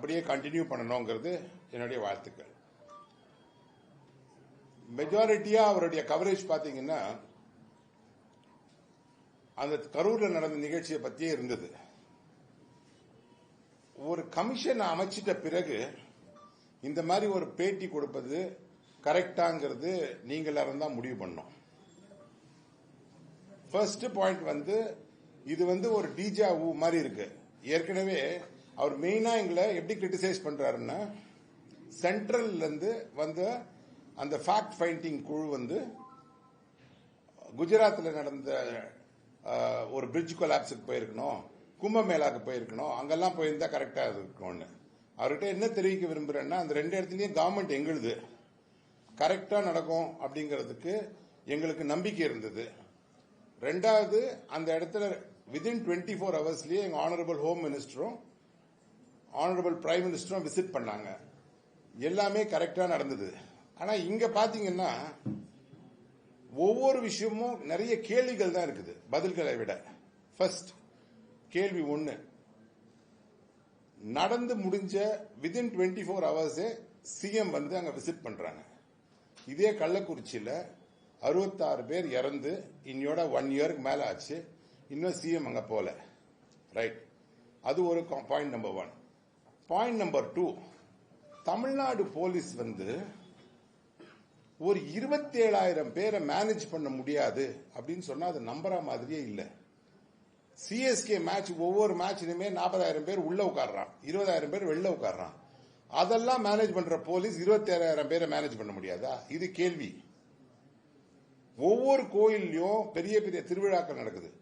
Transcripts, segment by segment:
அப்படியே கண்டினியூ பண்ணணுங்கிறது என்னுடைய வாழ்த்துக்கள். மெஜாரிட்டியா அவருடைய கவரேஜ் பாத்தீங்கன்னா அந்த கரூர்ல நடந்த நிகழ்ச்சியை பத்தியே இருந்தது. ஒரு கமிஷன் அமைச்சிட்ட பிறகு இந்த மாதிரி ஒரு பேட்டி கொடுப்பது கரெக்டாங்கிறது நீங்க தான் முடிவு பண்ணோம் ஃபர்ஸ்ட் பாயிண்ட் வந்து இது வந்து ஒரு டீஜா ஊ மாதிரி இருக்கு. ஏற்கனவே அவர் மெயினா எங்களை எப்படி கிரிட்டிசைஸ் பண்றாருன்னா சென்ட்ரல்ல இருந்து வந்த அந்த ஃபேக்ட் ஃபைண்டிங் குழு வந்து குஜராத்தில் நடந்த ஒரு பிரிட்ஜ் கொலாப்ஸுக்கு போயிருக்கணும் கும்பமேளாக்கு போயிருக்கணும் அங்கெல்லாம் போயிருந்தா கரெக்டாக இருக்கும்னு. அவர்கிட்ட என்ன தெரிவிக்க விரும்புறேன்னா அந்த ரெண்டு இடத்துலையும் கவர்மெண்ட் எங்களுது. கரெக்டாக நடக்கும் அப்படிங்கிறதுக்கு எங்களுக்கு நம்பிக்கை இருந்தது. ரெண்டாவது அந்த இடத்துல விதின் டுவெண்ட்டி ஃபோர் ஹவர்ஸ்லயே எங்க ஆனரபிள் ஹோம் மினிஸ்டரும் ஆனரபிள் பிரைம் மினிஸ்டரும் விசிட் பண்ணாங்க. எல்லாமே கரெக்டா நடந்தது. ஆனா இங்க பாத்தீங்கன்னா ஒவ்வொரு விஷயமும் நிறைய கேள்விகள் தான் இருக்குது. பதில்களை விட. ஃபர்ஸ்ட் கேள்வி ஒன்னு நடந்து முடிஞ்ச விதின் டுவெண்ட்டி ஃபோர் ஹவர்ஸே சிஎம் வந்து அங்க விசிட் பண்றாங்க. இதே கள்ளக்குறிச்சியில அறுபத்தாறு பேர் இறந்து இன்னையோட ஒன் இயருக்கு மேல ஆச்சு. இன்னும் சிஎம் அங்க போல. ரைட் அது ஒரு point number one point number two Tamil Nadu police வந்து ஒரு இருபத்தேழாயிரம் பேரை மேனேஜ் பண்ண முடியாது அப்படின்னு சொன்னா அது நம்புற மாதிரியே இல்லை. சிஎஸ்கே மேட்ச் ஒவ்வொரு மேட்ச்லயுமே நாற்பதாயிரம் பேர் உள்ள உட்காடுறான் இருபதாயிரம் பேர் வெளில உட்காடுறான் அதெல்லாம் மேனேஜ் பண்ற போலீஸ் இருபத்தேழாயிரம் பேரை மேனேஜ் பண்ண முடியாதா? இது கேள்வி. ஒவ்வொரு கோயில்லையும் பெரிய பெரிய திருவிழாக்கள் நடக்குது.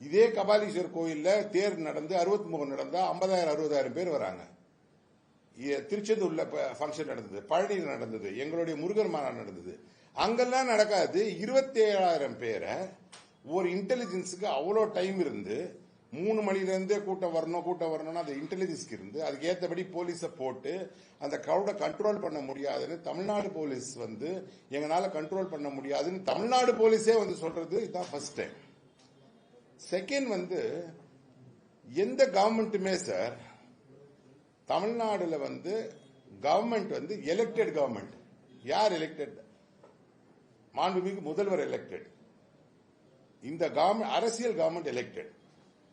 இதே கபாலீஸ்வர் கோயில்ல தேர் நடந்து அறுபத்தி மூணு நடந்தா ஐம்பதாயிரம் அறுபதாயிரம் பேர் வராங்க. இ- திருச்செந்தூர்ல ஃபங்க்ஷன் நடந்தது. பழனியில் நடந்தது. எங்களுடைய முருகர் மாநாடு நடந்தது. அங்கெல்லாம் நடக்காது. இருபத்தி ஏழாயிரம் பேரை ஒரு இன்டெலிஜென்ஸுக்கு அவ்வளோ டைம் இருந்து மூணு மணிலேருந்தே கூட்டம் வரணும் கூட்டம் வரணும்னு அந்த இன்டெலிஜென்ஸ்க்கு இருந்து அதுக்கு ஏற்றபடி போலீஸை போட்டு அந்த கிரௌடை கண்ட்ரோல் பண்ண முடியாதுன்னு தமிழ்நாடு போலீஸ் வந்து எங்களால் கண்ட்ரோல் பண்ண முடியாதுன்னு தமிழ்நாடு போலீஸே வந்து சொல்றது இதுதான் ஃபர்ஸ்ட் டைம் செகண்ட் வந்து எந்த கவர்மெண்ட்டுமே சார் தமிழ்நாடுல வந்து கவர்மெண்ட் வந்து எலெக்டட் கவர்மெண்ட் யார் எலெக்டட் மாண்புமிகு முதல்வர் எலெக்டட் இந்த கவர்மெண்ட் அரசியல் கவர்மெண்ட் எலெக்டட்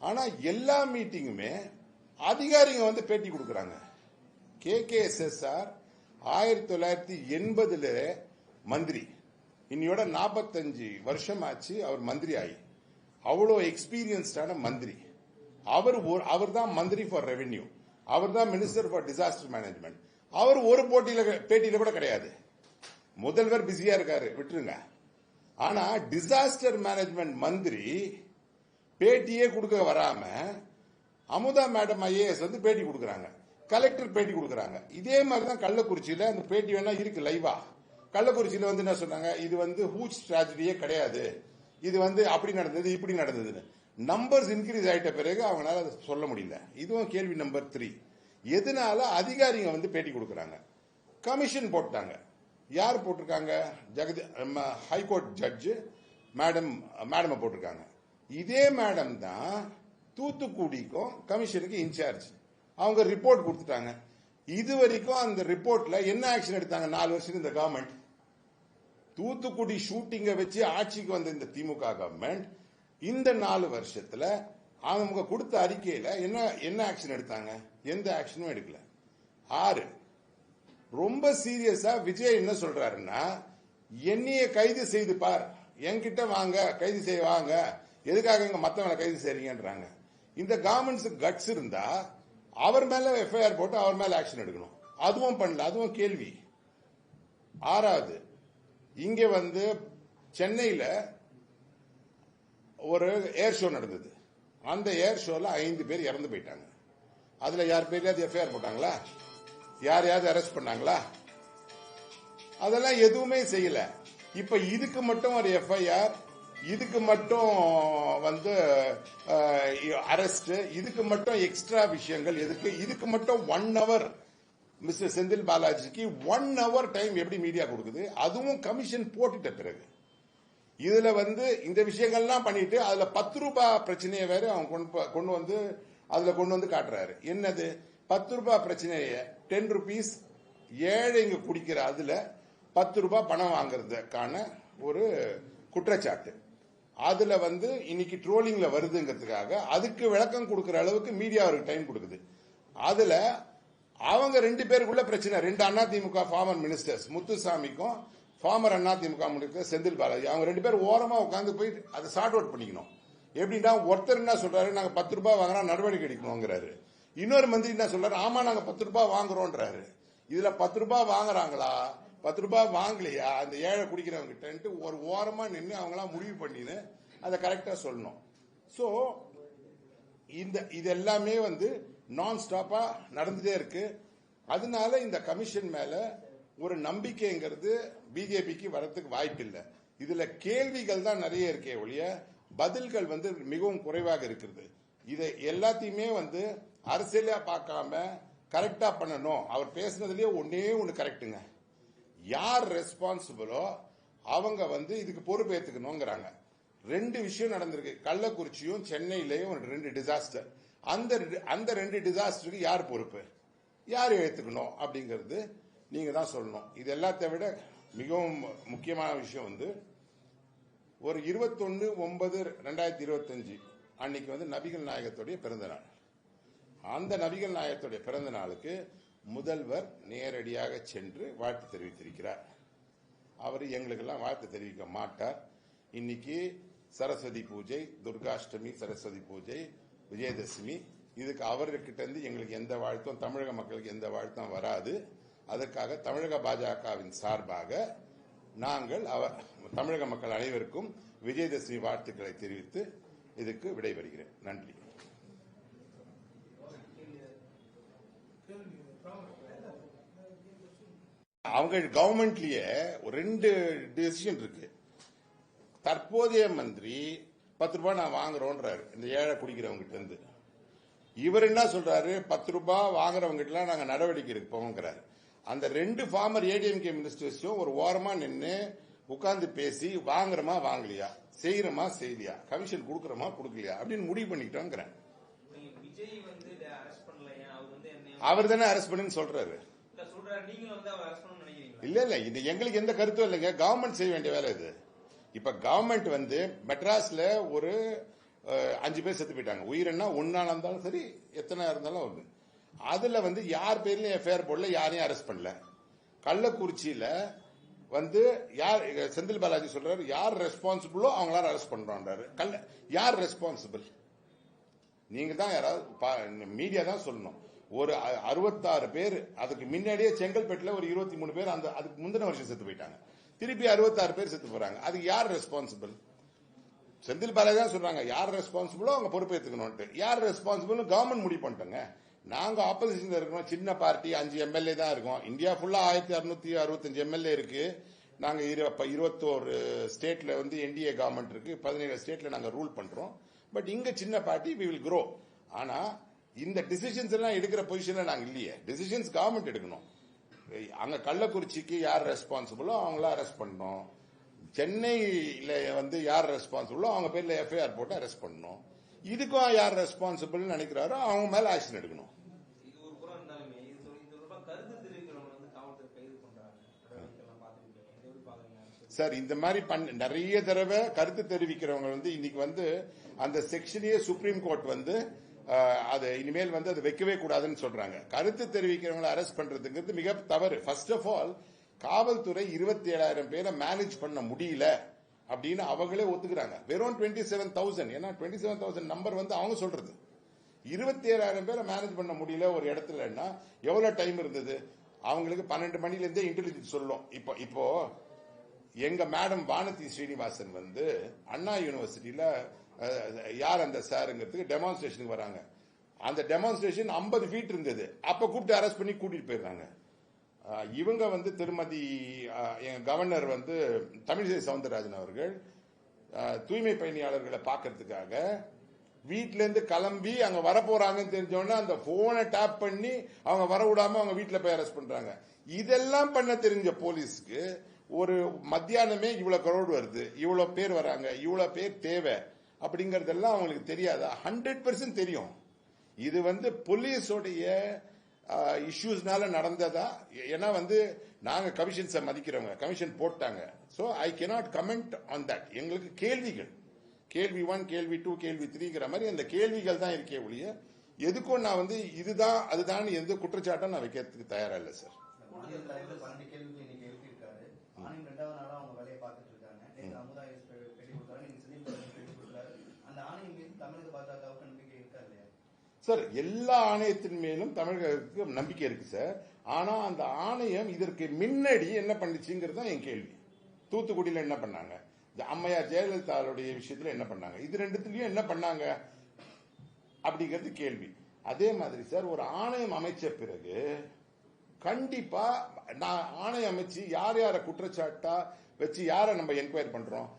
ஆனா எல்லா மீட்டிங்குமே அதிகாரிங்க வந்து பேட்டி கொடுக்கறாங்க. K K S S R ஆயிரத்தி தொள்ளாயிரத்தி எண்பதுல மந்திரி. இன்னையோட நாற்பத்தஞ்சு வருஷம் ஆச்சு அவர் மந்திரி ஆகி. அவ்வளோ எக்ஸ்பீரியன்ஸ்டான மந்திரி. அவர் அவர் தான் மந்திரி ஃபார் ரெவென்யூ அவர் தான் மினிஸ்டர் ஃபார் டிசாஸ்டர் மேனேஜ்மெண்ட் அவர் ஒரு போட்டியில பேட்டியில கூட கிடையாது. முதல்வர் பிஸியா இருக்காரு விட்டுருங்க. ஆனா டிசாஸ்டர் மேனேஜ்மெண்ட் மந்திரி பேட்டியே கொடுக்க வராம அமுதா மேடம் ஐஏஎஸ் வந்து பேட்டி கொடுக்கறாங்க. கலெக்டர் பேட்டி கொடுக்கறாங்க. இதே மாதிரி தான் கள்ளக்குறிச்சியில அந்த பேட்டி வேணா இருக்கு லைவா கள்ளக்குறிச்சியில வந்து என்ன சொன்னாங்க? இது வந்து ஹூச் ஸ்ட்ராட்டஜியே கிடையாது. இது வந்து அப்படி நடந்தது இப்படி நடந்ததுன்னு. நம்பர்ஸ் இன்க்ரீஸ் ஆயிட்ட பிறகு அவங்களால அதை சொல்ல முடியல. இதுவும் கேள்வி நம்பர் த்ரீ எதனால அதிகாரிங்க வந்து பேட்டி கொடுக்கறாங்க? கமிஷன் போட்டாங்க. யார் போட்டிருக்காங்க? ஜெகதி நம்ம ஹைகோர்ட் ஜட்ஜு மேடம் மேடமை போட்டிருக்காங்க. இதே மேடம் தான் தூத்துக்குடிக்கும் கமிஷனுக்கு இன்சார்ஜ் அவங்க ரிப்போர்ட் கொடுத்துட்டாங்க. இது வரைக்கும் அந்த ரிப்போர்ட்ல என்ன ஆக்ஷன் எடுத்தாங்க? நாலு வருஷம் இந்த கவர்மெண்ட் தூத்துக்குடி ஷூட்டிங்கை வச்சு ஆட்சிக்கு வந்த இந்த திமுக கவர்மெண்ட் இந்த நாலு வருஷத்துல அவங்க கொடுத்த அறிக்கையில என்ன என்ன ஆக்ஷன் எடுத்தாங்க? எந்த ஆக்ஷனும் எடுக்கல. ஆறு ரொம்ப சீரியஸா விஜய் என்ன சொல்றாருன்னா என்னைய கைது செய்து பார். என்கிட்ட வாங்க கைது செய்ய வாங்க. எதுக்காக இங்க மத்தவங்களை கைது செய்றீங்கன்றாங்க. இந்த கவர்மெண்ட்ஸ் கட்ஸ் இருந்தா அவர் மேல எஃப்ஐஆர் போட்டு அவர் மேல ஆக்ஷன் எடுக்கணும். அதுவும் பண்ணல அதுவும் கேள்வி. ஆறாவது இங்க வந்து சென்னையில ஒரு ஏர் ஷோ நடந்தது. அந்த ஏர் ஷோல ஐந்து பேர் இறந்து போயிட்டாங்க. அதுல யார் பேரையாவது எஃப்ஐஆர் போட்டாங்களா? யாரையாவது அரெஸ்ட் பண்ணாங்களா? அதெல்லாம் எதுவுமே செய்யல. இப்ப இதுக்கு மட்டும் ஒரு எஃப்ஐஆர் இதுக்கு மட்டும் வந்து அரெஸ்ட் இதுக்கு மட்டும் எக்ஸ்ட்ரா விஷயங்கள் எதுக்கு? இதுக்கு மட்டும் ஒன் ஹவர் மிஸ்டர் செந்தில் பாலாஜிக்கு ஒன் ஹவர் டைம் எப்படி மீடியா கொடுக்குது? அதுவும் கமிஷன் போட்டுட்ட பிறகு. இதுல வந்து இந்த விஷயங்கள்லாம் பண்ணிட்டு அதுல பத்து ரூபாய் பிரச்சனையை வேற அவன் கொண்டு கொண்டு வந்து அதுல கொண்டு வந்து காட்டுறாரு. என்னது? பத்து ரூபாய் பிரச்சனைய டென் ருபீஸ் ஏழைங்க குடிக்கிற அதுல பத்து ரூபாய் பணம் வாங்குறதுக்கான ஒரு குற்றச்சாட்டு. அதுல வந்து இன்னைக்கு ட்ரோலிங்ல வருதுங்கிறதுக்காக அதுக்கு விளக்கம் கொடுக்குற அளவுக்கு மீடியா அவருக்கு டைம் கொடுக்குது. அதுல அவங்க ரெண்டு பேருக்குள்ள பிரச்சனை. ரெண்டு அதிமுக ஃபார்மர் மினிஸ்டர்ஸ் முத்துசாமிக்கும் ஃபார்மர் திமுக மினிஸ்டர் செந்தில் பாலாஜி. அவங்க ரெண்டு பேரும் ஓரமா உட்காந்து போய் அதை சார்ட் அவுட் பண்ணிக்கணும். எப்படின்னா ஒருத்தர் என்ன சொல்றாரு நாங்க பத்து ரூபாய் வாங்கினா நடவடிக்கை எடுக்கணுங்கிறாரு இன்னொரு மந்திரி என்ன சொல்றாரு ஆமா நாங்க பத்து ரூபாய் வாங்குறோம்ன்றாரு. இதுல பத்து ரூபாய் வாங்குறாங்களா? பத்து ரூபாய் வாங்கலையா? அந்த ஏழை குடிக்கிறவங்க கிட்டன்ட்டு ஒரு ஓரமா நின்று அவங்களாம் முடிவு பண்ணின்னு அதை கரெக்டா சொல்லணும். ஸோ இந்த இது எல்லாமே வந்து நான் ஸ்டாப்பா நடந்துட்டே இருக்கு. அதனால இந்த கமிஷன் மேல ஒரு நம்பிக்கைங்கிறது பிஜேபிக்கு வரத்துக்கு வாய்ப்பில்லை. இதுல கேள்விகள் தான் நிறைய இருக்கே ஒழிய பதில்கள் வந்து மிகவும் குறைவாக இருக்கிறது இதை எல்லாத்தையுமே வந்து அரசியலா பார்க்காம கரெக்டா பண்ணணும். அவர் பேசுனதுலயே ஒன்னே ஒன்னு கரெக்டுங்க யார் ரெஸ்பான்சிபிளோ அவங்க வந்து இதுக்கு பொறுப்பேற்றுக்கணுங்கிறாங்க ரெண்டு விஷயம் நடந்திருக்கு. கள்ளக்குறிச்சியும் சென்னையிலையும் ஒரு ரெண்டு டிசாஸ்டர் அந்த அந்த ரெண்டு டிசாஸ்டருக்கு யார் பொறுப்பு? யார் ஏற்றுக்கணும் அப்படிங்கிறது நீங்க தான் சொல்லணும். இது எல்லாத்தை விட மிகவும் முக்கியமான விஷயம் வந்து ஒரு இருபத்தொன்னு ஒன்பது ரெண்டாயிரத்தி இருபத்தஞ்சு அன்னைக்கு வந்து நபிகள் நாயகத்துடைய பிறந்த நாள். அந்த நபிகள் நாயகத்துடைய பிறந்த நாளுக்கு முதல்வர் நேரடியாக சென்று வாழ்த்து தெரிவித்திருக்கிறார். அவர் எங்களுக்கெல்லாம் வாழ்த்து தெரிவிக்க மாட்டார். இன்னைக்கு சரஸ்வதி பூஜை துர்காஷ்டமி சரஸ்வதி பூஜை விஜயதசமி இதுக்கு அவர்கிட்ட இருந்து எங்களுக்கு எந்த வாழ்த்தும் தமிழக மக்களுக்கு எந்த வாழ்த்தும் வராது. அதற்காக தமிழக பாஜகவின் சார்பாக நாங்கள் அவர் தமிழக மக்கள் அனைவருக்கும் விஜயதசமி வாழ்த்துக்களை தெரிவித்து இதுக்கு விடைபெறுகிறேன். நன்றி. அவங்க கவர்மெண்ட்லயே ஒரு ரெண்டு டெசிஷன் இருக்கு. தற்போதைய மந்திரி பத்து ரூபாய் நான் வாங்குறோன்றாரு. இந்த ஏழை குடிக்கிறவங்க இருந்து. இவர் என்ன சொல்றாரு? பத்து ரூபாய் வாங்குறவங்க நாங்க நடவடிக்கை எடுப்போங்கிறாரு அந்த ரெண்டு ஃபார்மர் ஏடிஎம்கே மினிஸ்டர்ஸும் ஒரு ஓரமா நின்று உட்கார்ந்து பேசி வாங்குறோமா வாங்கலையா? செய்யறோமா செய்யலையா? கமிஷன் கொடுக்கறோமா கொடுக்கலையா? அப்படின்னு முடிவு பண்ணிக்கிட்டோங்கிறேன். அவர் தானே அரெஸ்ட் பண்ணுன்னு சொல்றாரு. இல்ல இல்ல இல்ல இது எங்களுக்கு எந்த கருத்தும் இல்லைங்க. கவர்மெண்ட் செய்ய வேண்டிய வேலை இது. இப்ப கவர்மெண்ட் வந்து மெட்ராஸ்ல ஒரு அஞ்சு பேர் செத்து போயிட்டாங்க. உயிரினா ஒன்னா இருந்தாலும் சரி எத்தனை இருந்தாலும் அதுல வந்து யார் பேர்லயும் எஃப்ஐஆர் போடல யாரையும் அரெஸ்ட் பண்ணல. கள்ளக்குறிச்சியில வந்து யார் செந்தில் பாலாஜி சொல்றாரு யார் ரெஸ்பான்சிபிளோ அவங்களால அரெஸ்ட் பண்றோன்றாரு கல்ல யார் ரெஸ்பான்சிபிள் நீங்க தான் யாராவது மீடியா தான் சொல்லணும். ஒரு அ- அறுபத்தாறு பேர் அதுக்கு முன்னாடியே செங்கல்பேட்டில் ஒரு இருபத்தி மூணு பேர் அந்த அதுக்கு முந்தின வருஷம் செத்து போயிட்டாங்க. திருப்பி அறுபத்தாறு பேர் செத்து போறாங்க. அதுக்கு யார் ரெஸ்பான்சிபிள் செந்தில் பாலாஜி தான் சொல்றாங்க யார் ரெஸ்பான்சிபிளோ அவங்க பொறுப்பேற்றுக்கணும்ட்டு யார் ரெஸ்பான்சிபிள் கவர்மெண்ட் முடிவு பண்ணிட்டோங்க. நாங்க ஆப்போசிஷன்ல இருக்கிறோம் சின்ன பார்ட்டி அஞ்சு எம்எல்ஏ தான் இருக்கோம். இந்தியா ஃபுல்லா ஆயிரத்தி அறுநூத்தி அறுபத்தஞ்சு எம்எல்ஏ இருக்கு. நாங்க இரு- இருபத்தோரு ஸ்டேட்ல வந்து என்டிஏ கவர்மெண்ட் இருக்கு. பதினேழு ஸ்டேட்ல நாங்க ரூல் பண்றோம். பட் இங்க சின்ன பார்ட்டி வி வில் க்ரோ ஆனா இந்த டிசிஷன்ஸ் எல்லாம் எடுக்கிற பொசிஷன்ல நாங்க இல்லையே. டிசிஷன்ஸ் கவர்மெண்ட் எடுக்கணும். அங்க கள்ளக்குறிச்சிக்கு யார் ரெஸ்பான்சிபிளோ அவங்கள அரெஸ்ட் பண்ணணும். சென்னையில வந்து யார் ரெஸ்பான்சிபிளோ அவங்க பேர்ல எஃப்ஐஆர் போட்டு அரெஸ்ட் பண்ணணும். இதுக்கும் யார் ரெஸ்பான்சிபிள் நினைக்கிறாரோ அவங்க மேல ஆக்ஷன் எடுக்கணும் இது ஒரு புறம் இருந்தாலுமே இது சொல்- இது ரொம்ப கருத்து தெரிவிக்கிறவங்க வந்து காவல்துறை கைது பண்றாங்க நடவடிக்கை எல்லாம் பார்த்துருக்கீங்க இது எப்படி பாக்குறீங்க சார் இந்த மாதிரி பண்ண நிறைய தடவை கருத்து தெரிவிக்கிறவங்க வந்து இன்னைக்கு வந்து அந்த செக்ஷனையே சுப்ரீம் கோர்ட் வந்து அது இனிமேல் வந்து அது வைக்கவே கூடாதுன்னு சொல்றாங்க. கருத்து தெரிவிக்கிறவங்களை அரெஸ்ட் பண்றதுங்கிறது மிக தவறு. ஃபர்ஸ்ட் ஆஃப் ஆல் காவல்துறை இருபத்தி ஏழாயிரம் பேரை மேனேஜ் பண்ண முடியல அப்படின்னு அவங்களே ஒத்துக்கிறாங்க. வெறும் டுவெண்ட்டி செவன் தௌசண்ட் ஏன்னா டுவெண்ட்டி செவன் தௌசண்ட் நம்பர் வந்து அவங்க சொல்றது. இருபத்தி ஏழாயிரம் பேரை மேனேஜ் பண்ண முடியல ஒரு இடத்துலன்னா எவ்வளவு டைம் இருந்தது? அவங்களுக்கு பன்னெண்டு மணிலேருந்தே இன்டெலிஜென்ஸ் சொல்லும். இப்போ இப்போ எங்க மேடம் வானதி ஸ்ரீனிவாசன் வந்து அண்ணா யூனிவர்சிட்டியில யார் அந்த சாருங்கிறதுக்கு டெமான்ஸ்ட்ரேஷனுக்கு வராங்க. அந்த டெமான்ஸ்ட்ரேஷன் 50 ஃபீட் இருந்தது. அப்ப கூப்பிட்டு அரெஸ்ட் பண்ணி கூட்டிட்டு போயிடுறாங்க. இவங்க வந்து திருமதி கவர்னர் வந்து தமிழிசை சவுந்தரராஜன் அவர்கள் தூய்மை பயணியாளர்களை பார்க்கறதுக்காக வீட்டிலேருந்து கிளம்பி அங்க வரப்போறாங்கன்னு தெரிஞ்சோடனே அந்த போனை டேப் பண்ணி அவங்க வர விடாம அவங்க வீட்டில் போய் அரெஸ்ட் பண்றாங்க. இதெல்லாம் பண்ண தெரிஞ்ச போலீஸ்க்கு ஒரு மத்தியானமே இவ்வளவு கரோடு வருது இவ்வளவு பேர் வராங்க இவ்வளவு பேர் தேவை அப்படிங்கறதெல்லாம் அவங்களுக்கு தெரியாதா. ஹண்ட்ரட் தெரியும். இது வந்து போலீஸோடைய இஷ்யூஸ்னால நடந்ததா? ஏன்னா வந்து நாங்க கமிஷன்ஸை மதிக்கிறவங்க கமிஷன் போட்டாங்க. So I cannot comment on that எங்களுக்கு கேள்விகள். கேள்வி ஒன் கேள்வி டூ கேள்வி த்ரீங்கிற மாதிரி அந்த கேள்விகள் தான் இருக்கே ஒழிய எதுக்கும் நான் வந்து இதுதான் அதுதான் எந்த குற்றச்சாட்டும் நான் வைக்கிறதுக்கு தயாரா இல்லை சார் மாநில தலைவர் பன்னெண்டு கேள்விகள் இன்னைக்கு எழுப்பியிருக்காரு ஆணையம் ரெண்டாவது நாளா அவங்க வேலையை பார்த்துட்டு இருக்காங்க நேற்று அமுதா எஸ் பே- பேட்டி கொடுத்தாரு நீங்க செந்தில் பாலாஜி பேட்டி கொடுத்தாரு அந்த ஆணையம் மீது தமிழக பாஜகவுக்கு நம்பிக்கை இருக்கா இல்லையா சார் எல்லா ஆணையத்தின் மேலும் தமிழகத்துக்கு நம்பிக்கை இருக்கு சார். ஆனா அந்த ஆணையம் இதற்கு முன்னாடி என்ன பண்ணுச்சுங்கிறது தான் என் கேள்வி. தூத்துக்குடியில என்ன பண்ணாங்க? இந்த அம்மையார் ஜெயலலிதாவுடைய விஷயத்துல என்ன பண்ணாங்க? இது ரெண்டுத்துலயும் என்ன பண்ணாங்க? அப்படிங்கிறது கேள்வி. அதே மாதிரி சார் ஒரு ஆணையம் அமைச்ச பிறகு கண்டிப்பா நான் ஆணையம் அமைச்சு யார் யார குற்றச்சாட்டா வச்சு யாரை நம்ம என்கொயர் பண்றோம்?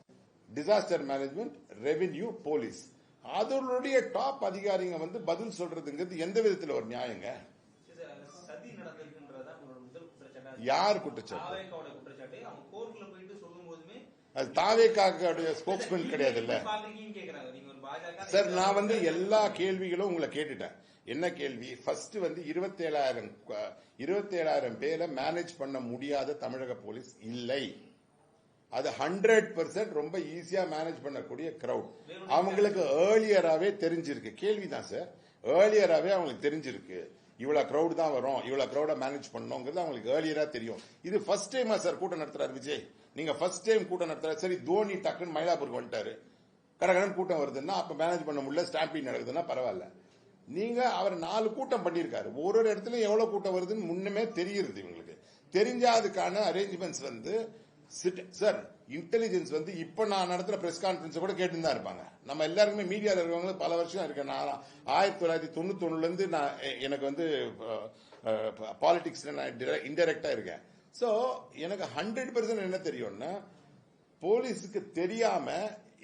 டிசாஸ்டர் மேனேஜ்மெண்ட் ரெவென்யூ போலீஸ் அதனுடைய டாப் அதிகாரிங்க வந்து பதில் சொல்றதுங்கிறது எந்த விதத்துல ஒரு நியாயங்க? யார் குற்றச்சாட்டு? அது தாவேக்காவுடைய ஸ்போக்ஸ்மேன் கிடையாதுல்ல. இல்ல சார் நான் வந்து எல்லா கேள்விகளும் உங்களை கேட்டுட்டேன். என்ன கேள்வி? ஃபர்ஸ்ட் வந்து இருபத்தேழாயிரம் இருபத்தேழாயிரம் பேரை மேனேஜ் பண்ண முடியாத தமிழக போலீஸ் இல்லை. அது ஹண்ட்ரட் பர்சன்ட் ரொம்ப ஈஸியா மேனேஜ் பண்ணக்கூடிய கிரவுட் அவங்களுக்கு ஏர்லியராகவே தெரிஞ்சிருக்கு. கேள்விதான் சார் ஏர்லியராகவே அவங்களுக்கு தெரிஞ்சிருக்கு. இவ்வளவு கிரௌட் தான் வரும். இவ்வளவு கிரௌட மேனேஜ் பண்ணோங்கிறது அவங்களுக்கு ஏர்லியரா தெரியும். இது ஃபர்ஸ்ட் டைமா சார் கூட்டம் நடத்துறாரு விஜய். நீங்க ஃபர்ஸ்ட் டைம் கூட்டம் நடத்துறாரு. சரி தோனி டக்குன்னு மயிலாப்பூருக்கு வந்துட்டாரு. கடகடன் கூட்டம் வருதுன்னா அப்ப மேனேஜ் பண்ண முடியல. ஸ்டாம்பிங் நடக்குதுன்னா பரவாயில்ல. நீங்க அவர் நாலு கூட்டம் பண்ணியிருக்காரு. ஒரு ஒரு இடத்துல எவ்வளவு கூட்டம் வருதுன்னு முன்னமே தெரியுது இவங்களுக்கு. தெரிஞ்சா அதுக்கான அரேஞ்ச்மெண்ட்ஸ் வந்து சார் இன்டெலிஜென்ஸ் வந்து இப்ப நான் நடத்துற பிரஸ் கான்ஃபரன்ஸ் கூட கேட்டு தான் இருப்பாங்க. நம்ம எல்லாருக்குமே மீடியால இருக்கவங்க பல வருஷம் இருக்கேன். நான் ஆயிரத்தி தொள்ளாயிரத்தி தொண்ணூத்தி ஒண்ணுல இருந்து நான் எனக்கு வந்து பாலிடிக்ஸ் நான் இன்டெரக்டா இருக்கேன். சோ எனக்கு ஹண்ட்ரட் பர்சன்ட் என்ன தெரியும்னா போலீஸுக்கு தெரியாம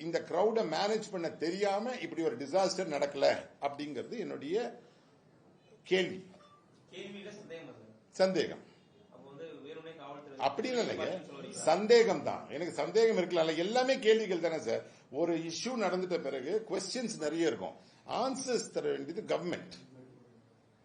இந்த கிரௌட மேனேஜ் பண்ண தெரியாம இப்படி ஒரு டிசாஸ்டர் நடக்கல அப்படிங்கிறது என்னுடைய கேள்வி. சந்தேகம் அப்படின்னு இல்லைங்க. சந்தேகம் தான் எனக்கு சந்தேகம் இருக்கலாம்ல எல்லாமே கேள்விகள் தானே சார். ஒரு இஷ்யூ நடந்துட்ட பிறகு கொஸ்டின்ஸ் நிறைய இருக்கும். ஆன்சர்ஸ் தர வேண்டியது கவர்மெண்ட்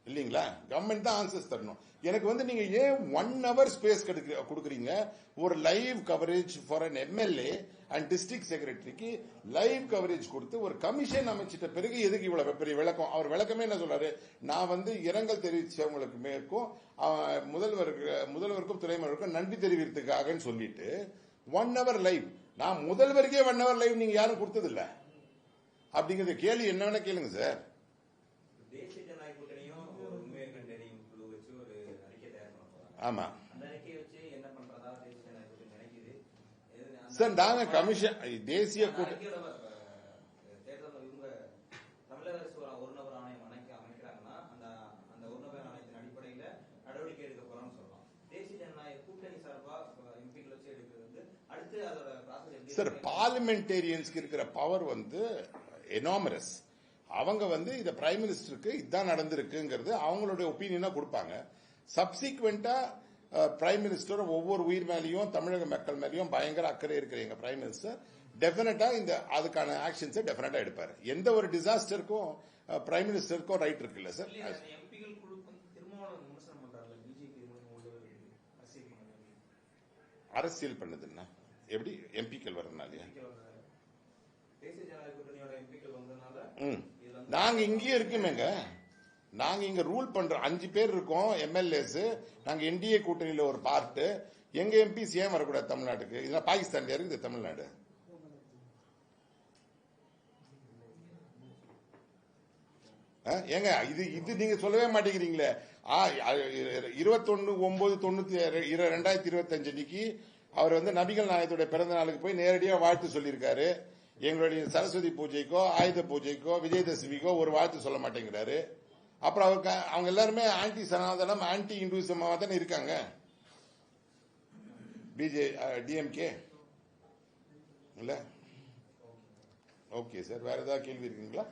இல்லீங்களா? கவர்மெண்ட் தான் ஆன்சர்ஸ் தரணும். எனக்கு வந்து நீங்க ஏன் ஒன் ஹவர் ஸ்பேஸ் கொடுக்குறீங்க? ஒரு live coverage for an MLA and district செக்ரட்டரிக்கு live coverage கொடுத்து ஒரு கமிஷன் அமைச்சிட்ட பிறகு எதுக்கு இவ்வளவு பெரிய விளக்கம்? அவர் விளக்கமே என்ன சொல்றாரு? நான் வந்து இரங்கல் தெரிவிச்சவங்களுக்கு மேற்கும் முதல்வருக்கு முதல்வருக்கும் துறைமுகருக்கும் நன்றி தெரிவிக்கிறதுக்காகன்னு சொல்லிட்டு ஒன் ஹவர் லைவ் நான் முதல்வருக்கே ஒன் ஹவர் லைவ் நீங்க யாரும் கொடுத்ததில்லை. அப்படிங்கிறது கேள்வி என்ன வேணா கேளுங்க சார் தேசிய ஜனநாயக கூட்டணியும் ஒரு உண்மையை கண்டறியும் குழு வச்சு ஒரு அறிக்கை தயார் பண்ண போறாங்க ஆமா அந்த அறிக்கையை வச்சு என்ன பண்றதா தேசிய ஜனநாயக கூட்டணி நினைக்குது எது- அந்த- சார் நாங்க கமிஷன் தேசிய சார்? பார்லிமெண்டேரியன்ஸ்க்கு இருக்கிற பவர் வந்து எனாமரஸ் அவங்க வந்து இத பிரைம் மினிஸ்டருக்கு இதான் நடந்திருக்குங்கிறது அவங்களுடைய ஒப்பீனியனா கொடுப்பாங்க. சப்சிக்வெண்டா பிரைம் மினிஸ்டர் ஒவ்வொரு உயிர் மேலேயும் தமிழக மக்கள் மேலேயும் பயங்கர அக்கறை இருக்கிற எங்க பிரைம் மினிஸ்டர் டெஃபினட்டா இந்த அதுக்கான ஆக்ஷன்ஸை டெஃபினட்டா எடுப்பாரு. எந்த ஒரு டிசாஸ்டருக்கும் பிரைம் மினிஸ்டருக்கும் ரைட் இருக்குல்ல சார் அரசியல் பண்ணது அரசியல் பண்ணுதுன்னா எப்படி? எம்பிக்கள் வந்து நாங்க இங்கேயே இருக்குமேங்க. நாங்க இங்க ரூல் பண்றோம் அஞ்சு பேர் இருக்கோம் எம்எல்ஏஸ் நாங்க என்டிஏ கூட்டணியில ஒரு பார்ட்டு எங்க எம்பிஸ் ஏன் வரக்கூடாது தமிழ்நாட்டுக்கு? இதெல்லாம் பாகிஸ்தான் இருக்குது தமிழ்நாடு. ஆ, ஏங்க இது இது நீங்க சொல்லவே மாட்டேங்கிறீங்களே. இருபத்தொன்னு ஒன்பது தொண்ணூத்தி ரெண்டாயிரத்தி இருபத்தி அஞ்சு அவர் வந்து நபிகள் நாயகத்துடைய பிறந்த நாளுக்கு போய் நேரடியாக வாழ்த்து சொல்லியிருக்காரு. எங்களுடைய சரஸ்வதி பூஜைக்கோ ஆயுத பூஜைக்கோ விஜயதசமிக்கோ ஒரு வாழ்த்து சொல்ல மாட்டேங்கிறாரு. அப்புறம் அவருக்கு அவங்க எல்லாருமே ஆன்டி சனாதனம் ஆன்டி இந்துசமாக தானே இருக்காங்க. பிஜே டிஎம்கே இல்ல? ஓகே சார் வேற ஏதாவது கேள்வி இருக்குங்களா?